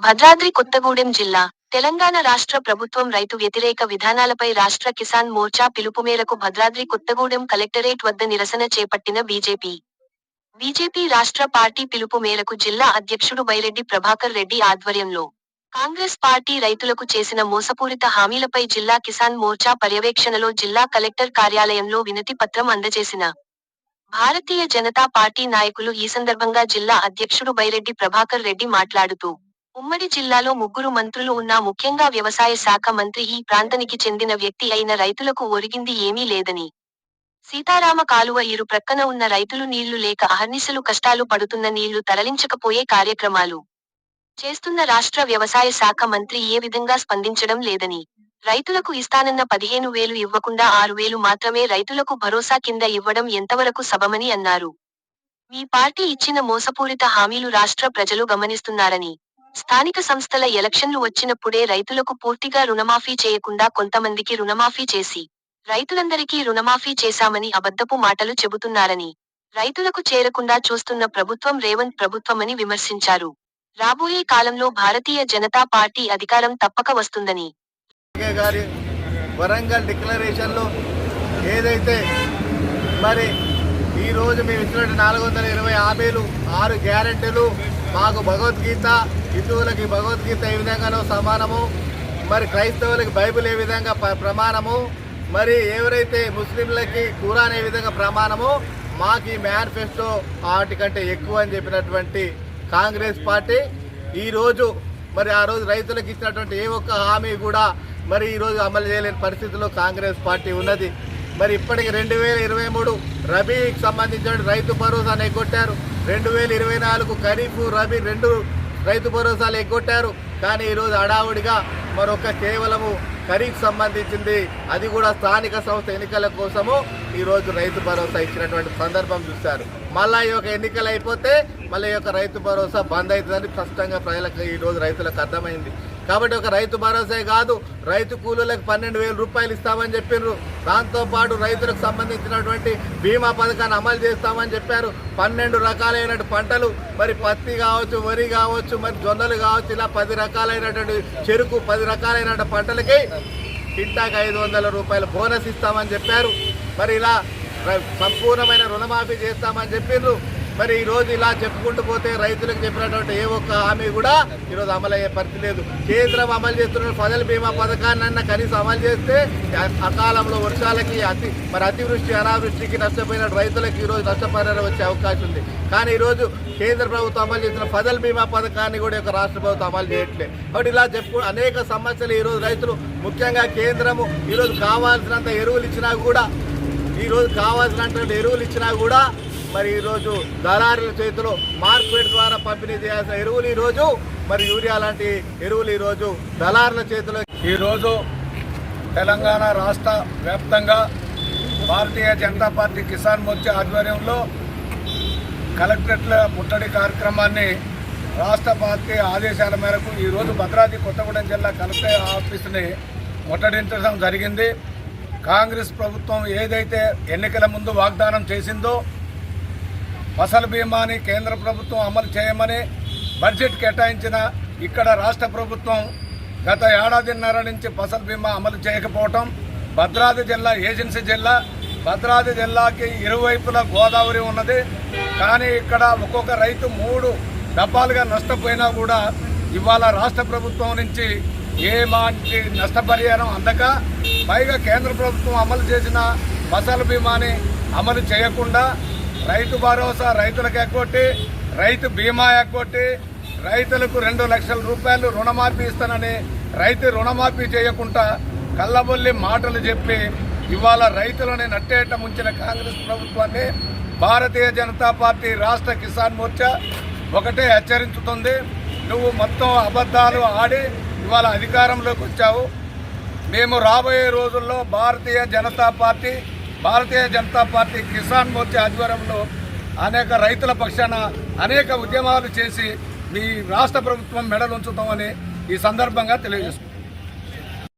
భద్రాద్రి కొత్తగూడెం జిల్లా తెలంగాణ రాష్ట్ర ప్రభుత్వం రైతు వ్యతిరేక విధానాలపై రాష్ట్ర కిసాన్ మోర్చా పిలుపు మేరకు భద్రాద్రి కొత్తగూడెం కలెక్టరేట్ వద్ద నిరసన చేపట్టిన బీజేపీ. బీజేపీ రాష్ట్ర పార్టీ పిలుపు మేరకు జిల్లా అధ్యక్షుడు బైరెడ్డి ప్రభాకర్ రెడ్డి ఆధ్వర్యంలో కాంగ్రెస్ పార్టీ రైతులకు చేసిన మోసపూరిత హామీలపై జిల్లా కిసాన్ మోర్చా పర్యవేక్షణలో జిల్లా కలెక్టర్ కార్యాలయంలో వినతి పత్రం అందజేసిన భారతీయ జనతా పార్టీ నాయకులు ఈ సందర్భంగా జిల్లా అధ్యక్షుడు బైరెడ్డి ప్రభాకర్ రెడ్డి మాట్లాడుతూ ఉమ్మడి జిల్లాలో ముగ్గురు మంత్రులు ఉన్నా ముఖ్యంగా వ్యవసాయ శాఖ మంత్రి ఈ ప్రాంతానికి చెందిన వ్యక్తి అయిన రైతులకు ఒరిగింది ఏమీ లేదని. సీతారామ కాలువ ఇరు ప్రక్కన ఉన్న రైతులు నీళ్ళు లేక అహర్నిశలు కష్టాలు పడుతున్న నీళ్ళు తరలించకపోయే కార్యక్రమాలు. చేస్తున్న రాష్ట్ర వ్యవసాయ శాఖ మంత్రి ఏ విధంగా స్పందించడం లేదని. రైతులకు ఇస్తానన్న పదిహేను వేలు ఇవ్వకుండా ఆరు వేలు మాత్రమే రైతులకు భరోసా కింద ఇవ్వడం ఎంతవరకు సబమని అన్నారు. మీ పార్టీ ఇచ్చిన మోసపూరిత హామీలు రాష్ట్ర ప్రజలు గమనిస్తున్నారని. స్థానిక సంస్థల ఎలక్షన్లు వచ్చినప్పుడే రైతులకు పూర్తిగా రుణమాఫీ చేయకుండా కొంతమందికి రుణమాఫీ చేసి రైతులందరికీ రుణమాఫీ చేశామని అబద్ధపు మాటలు చెబుతున్నారని రైతులకు చేరకుండా చూస్తున్న ప్రభుత్వం రేవంత్ ప్రభుత్వమని విమర్శించారు. రాబోయే కాలంలో భారతీయ జనతా పార్టీ అధికారం తప్పక వస్తుందని. వరంగల్ డిక్లరేషన్లో ఏదైతే మరి ఈరోజు మేము ఇచ్చినటువంటి నాలుగు వందల ఇరవై హామీలు ఆరు గ్యారెంటీలు మాకు భగవద్గీత హిందువులకి భగవద్గీత ఏ విధంగానో సమానము మరి క్రైస్తవులకి బైబిల్ ఏ విధంగా ప్రమాణము మరి ఎవరైతే ముస్లింలకి ఖురాన్ ఏ విధంగా ప్రమాణము మాకు ఈ మేనిఫెస్టో వాటికంటే ఎక్కువ అని చెప్పినటువంటి కాంగ్రెస్ పార్టీ. ఈరోజు మరి ఆ రోజు రైతులకు ఇచ్చినటువంటి ఏ ఒక్క హామీ కూడా మరి ఈరోజు అమలు చేయలేని పరిస్థితిలో కాంగ్రెస్ పార్టీ ఉన్నది. మరి ఇప్పటికి రెండు వేల ఇరవై మూడు రబీకి సంబంధించిన రైతు భరోసాను ఎగ్గొట్టారు రెండు వేల ఇరవై నాలుగు ఖరీఫ్ రబీ రెండు రైతు భరోసాలు ఎగ్గొట్టారు. కానీ ఈరోజు హడావుడిగా మరొక కేవలము ఖరీఫ్ సంబంధించింది. అది కూడా స్థానిక సంస్థ ఎన్నికల కోసము ఈరోజు రైతు భరోసా ఇచ్చినటువంటి సందర్భం చూశారు. మళ్ళా ఈ యొక్క ఎన్నికలు అయిపోతే మళ్ళీ ఈ యొక్క రైతు భరోసా బంద్ అవుతుందని స్పష్టంగా ప్రజలకు ఈరోజు రైతులకు అర్థమైంది. కాబట్టి ఒక రైతు భరోసా కాదు. రైతు కూలీలకు పన్నెండు వేల రూపాయలు ఇస్తామని చెప్పిండ్రు దాంతోపాటు రైతులకు సంబంధించినటువంటి బీమా పథకాన్ని అమలు చేస్తామని చెప్పారు. పన్నెండు రకాలైన పంటలు మరి పత్తి కావచ్చు వరి కావచ్చు మరి జొన్నలు కావచ్చు ఇలా పది రకాలైనటువంటి చెరుకు పది రకాలైన పంటలకి కింటాకు ఐదు వందల రూపాయల బోనస్ ఇస్తామని చెప్పారు. మరి ఇలా సంపూర్ణమైన రుణమాఫీ చేస్తామని చెప్పిండ్రు మరి ఈ రోజు ఇలా చెప్పుకుంటూ పోతే రైతులకు చెప్పినటువంటి ఏ ఒక్క హామీ కూడా ఈరోజు అమలు అయ్యే పరిస్థితి లేదు. కేంద్రం అమలు చేస్తున్న ఫజల్ బీమా పథకాన్ని కనీసం అమలు చేస్తే అకాలంలో వర్షాలకి అతి మరి అతివృష్టి అనావృష్టికి నష్టపోయిన రైతులకు ఈరోజు నష్టపరిహారం వచ్చే అవకాశం ఉంది. కానీ ఈరోజు కేంద్ర ప్రభుత్వం అమలు చేసిన ఫజల్ బీమా పథకాన్ని కూడా ఒక రాష్ట్ర ప్రభుత్వం అమలు చేయట్లేదు కాబట్టి ఇలా చెప్పు అనేక సమస్యలు ఈరోజు రైతులు ముఖ్యంగా కేంద్రము ఈరోజు కావాల్సినంత ఎరువులు ఇచ్చినా కూడా ఈరోజు కావాల్సినటువంటి ఎరువులు ఇచ్చినా కూడా మరి ఈరోజు దళారుల చేతిలో మార్కెట్ ద్వారా పంపిణీ చేయాల్సిన ఎరువులు ఈరోజు మరి యూరియా లాంటి ఎరువులు ఈరోజు దళారుల చేతిలో. ఈరోజు తెలంగాణ రాష్ట్ర వ్యాప్తంగా భారతీయ జనతా పార్టీ కిసాన్ మోర్చా ఆధ్వర్యంలో కలెక్టరేట్ల ముట్టడి కార్యక్రమాన్ని రాష్ట్ర పార్టీ ఆదేశాల మేరకు ఈరోజు భద్రాద్రి కొత్తగూడెం జిల్లా కలెక్టర్ ఆఫీస్ని ముట్టడించడం జరిగింది. కాంగ్రెస్ ప్రభుత్వం ఏదైతే ఎన్నికల ముందు వాగ్దానం చేసిందో ఫసల్ బీమాని కేంద్ర ప్రభుత్వం అమలు చేయమని బడ్జెట్ కేటాయించిన ఇక్కడ రాష్ట్ర ప్రభుత్వం గత ఏడాదిన్నర నుంచి ఫసల్ బీమా అమలు చేయకపోవటం భద్రాద్రి జిల్లా ఏజెన్సీ జిల్లా భద్రాద్రి జిల్లాకి ఇరువైపులా గోదావరి ఉన్నది. కానీ ఇక్కడ ఒక్కొక్క రైతు మూడు డబ్బాలుగా నష్టపోయినా కూడా ఇవాళ రాష్ట్ర ప్రభుత్వం నుంచి ఏ మాటి నష్టపరిహారం అందక పైగా కేంద్ర ప్రభుత్వం అమలు చేసిన ఫసల్ బీమాని అమలు చేయకుండా రైతు భరోసా రైతులకు ఎక్కొట్టి రైతు బీమా ఎక్కొట్టి రైతులకు రెండు లక్షల రూపాయలు రుణమాఫీ ఇస్తానని రైతు రుణమాఫీ చేయకుండా కళ్ళబొల్లి మాటలు చెప్పి ఇవాళ రైతులని నట్టేట ముంచిన కాంగ్రెస్ ప్రభుత్వాన్ని భారతీయ జనతా పార్టీ రాష్ట్ర కిసాన్ మోర్చా ఒకటే హెచ్చరించుతుంది. నువ్వు మొత్తం అబద్ధాలు ఆడి ఇవాళ అధికారంలోకి వచ్చావు. మేము రాబోయే రోజుల్లో భారతీయ జనతా పార్టీ భారతీయ జనతా పార్టీ కిసాన్ మోర్చా ఆధ్వర్యంలో అనేక రైతుల పక్షాన అనేక ఉద్యమాలు చేసి మీ రాష్ట్ర ప్రభుత్వం మెడలుంచుతామని ఈ సందర్భంగా తెలియజేసుకుంటాం